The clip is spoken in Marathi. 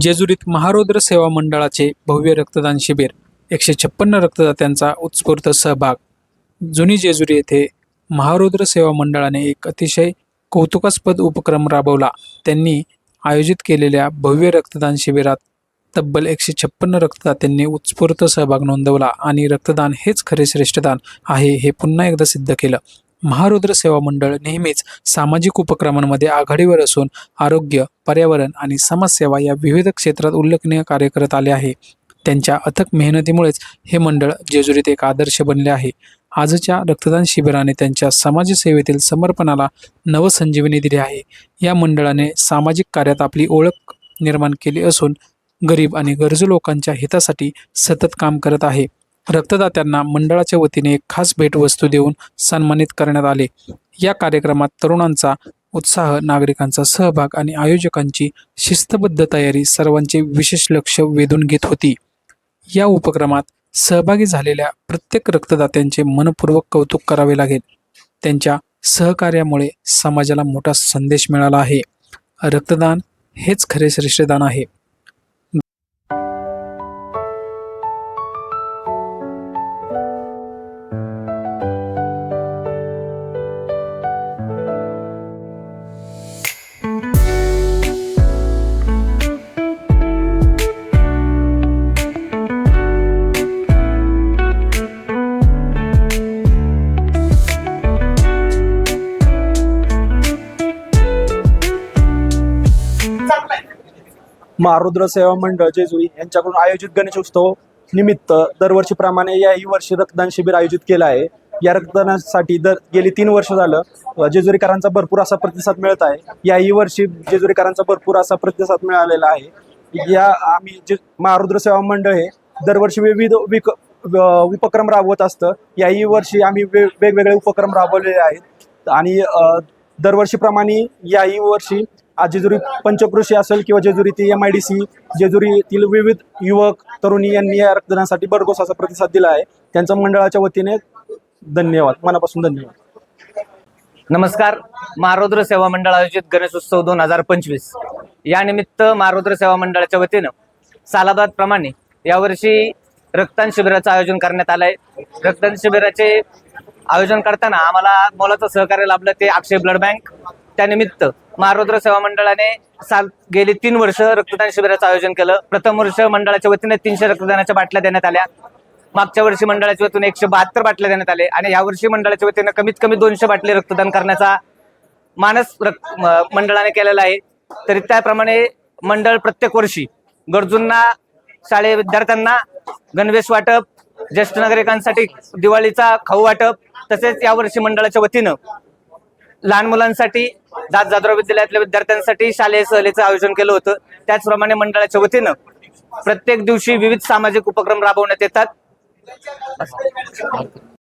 जेजुरीत महारोद्र सेवा मंडळाचे भव्य रक्तदान शिबिर एकशे छप्पन्न रक्तदात्यांचा उत्स्फूर्त सहभाग. जुनी जेजुरी येथे महारोद्र सेवा मंडळाने एक अतिशय कौतुकास्पद उपक्रम राबवला. त्यांनी आयोजित केलेल्या भव्य रक्तदान शिबिरात तब्बल एकशे छप्पन्न रक्तदात्यांनी उत्स्फूर्त सहभाग नोंदवला आणि रक्तदान हेच खरे श्रेष्ठदान आहे हे पुन्हा एकदा सिद्ध केलं. महारुद्र सेवा मंडळ नेहमीच सामाजिक उपक्रमांमध्ये आघाडीवर असून आरोग्य पर्यावरण आणि समाजसेवा या विविध क्षेत्रात उल्लेखनीय कार्य करत आले आहे. त्यांच्या अथक मेहनतीमुळेच हे मंडळ जेजुरीत एक आदर्श बनले आहे. आजच्या रक्तदान शिबिराने त्यांच्या समाजसेवेतील समर्पणाला नवसंजीवनी दिली आहे. या मंडळाने सामाजिक कार्यात आपली ओळख निर्माण केली असून गरीब आणि गरजू लोकांच्या हितासाठी सतत काम करत आहे. रक्तदात्यांना मंडळाच्या वतीने खास भेटवस्तू देऊन सन्मानित करण्यात आले. या कार्यक्रमात तरुणांचा उत्साह नागरिकांचा सहभाग आणि आयोजकांची शिस्तबद्ध तयारी सर्वांचे विशेष लक्ष वेधून घेत होती. या उपक्रमात सहभागी झालेल्या प्रत्येक रक्तदात्यांचे मनपूर्वक कौतुक करावे लागेल. त्यांच्या सहकार्यामुळे समाजाला मोठा संदेश मिळाला आहे. रक्तदान हेच खरे श्रेष्ठदान आहे. महारुद्र सेवा मंडळ जेजुरी यांच्याकडून आयोजित गणेश उत्सव निमित्त दरवर्षीप्रमाणे याही वर्षी रक्तदान शिबिर आयोजित केलं आहे. या रक्तदानासाठी दर गेली तीन वर्ष झालं जेजुरीकरांचा भरपूर असा प्रतिसाद मिळत आहे. याही वर्षी जेजुरीकरांचा भरपूर असा प्रतिसाद मिळालेला आहे. या आम्ही जे महारुद्र सेवा मंडळ हे दरवर्षी विविध विक व- उपक्रम राबवत असतं. याही वर्षी आम्ही वे वेगवेगळे उपक्रम राबवलेले आहेत. आणि दरवर्षीप्रमाणे याही वर्षी जेजुरी पंचकृषी असेल किंवा जेजुरीतील एम आय डी सी जेजुरीतील विविध युवक तरुणी यांनी या रक्तदानासाठी भरघोस असा प्रतिसाद दिला आहे. त्यांच्या मंडळाच्या वतीने धन्यवाद. मनापासून धन्यवाद. नमस्कार. मारोद्र सेवा मंडळ आयोजित गणेशोत्सव दोन हजार पंचवीस. या निमित्त सेवा मंडळाच्या वतीनं सालाबाद प्रमाणे यावर्षी रक्तदान शिबिराचं आयोजन करण्यात आलं आहे रक्तदान शिबिराचे आयोजन करताना आम्हाला मोलाचं सहकार्य लाभलं ते अक्षय ब्लड बँक. त्यानिमित्त महारौद्र सेवा मंडळाने साल गेली तीन वर्ष रक्तदान शिबिराचं आयोजन केलं. प्रथम वर्ष मंडळाच्या वतीने तीनशे रक्तदानाच्या बाटल्या देण्यात आल्या. मागच्या वर्षी मंडळाच्या वतीने एकशे बहात्तर बाटल्या देण्यात आले आणि यावर्षी मंडळाच्या वतीने कमीत कमी दोनशे बाटले रक्तदान करण्याचा मानस रक्त मंडळाने केलेला आहे. तरी त्याप्रमाणे मंडळ प्रत्येक वर्षी गरजूंना शालेय विद्यार्थ्यांना गणवेश वाटप ज्येष्ठ नागरिकांसाठी दिवाळीचा खाऊ वाटप तसेच यावर्षी मंडळाच्या वतीनं लहान मुलांसाठी दास जाधव विद्यालयातल्या विद्यार्थ्यांसाठी शालेय सहलीचं आयोजन केलं होतं. त्याचप्रमाणे मंडळाच्या वतीनं प्रत्येक दिवशी विविध सामाजिक उपक्रम राबवण्यात येतात.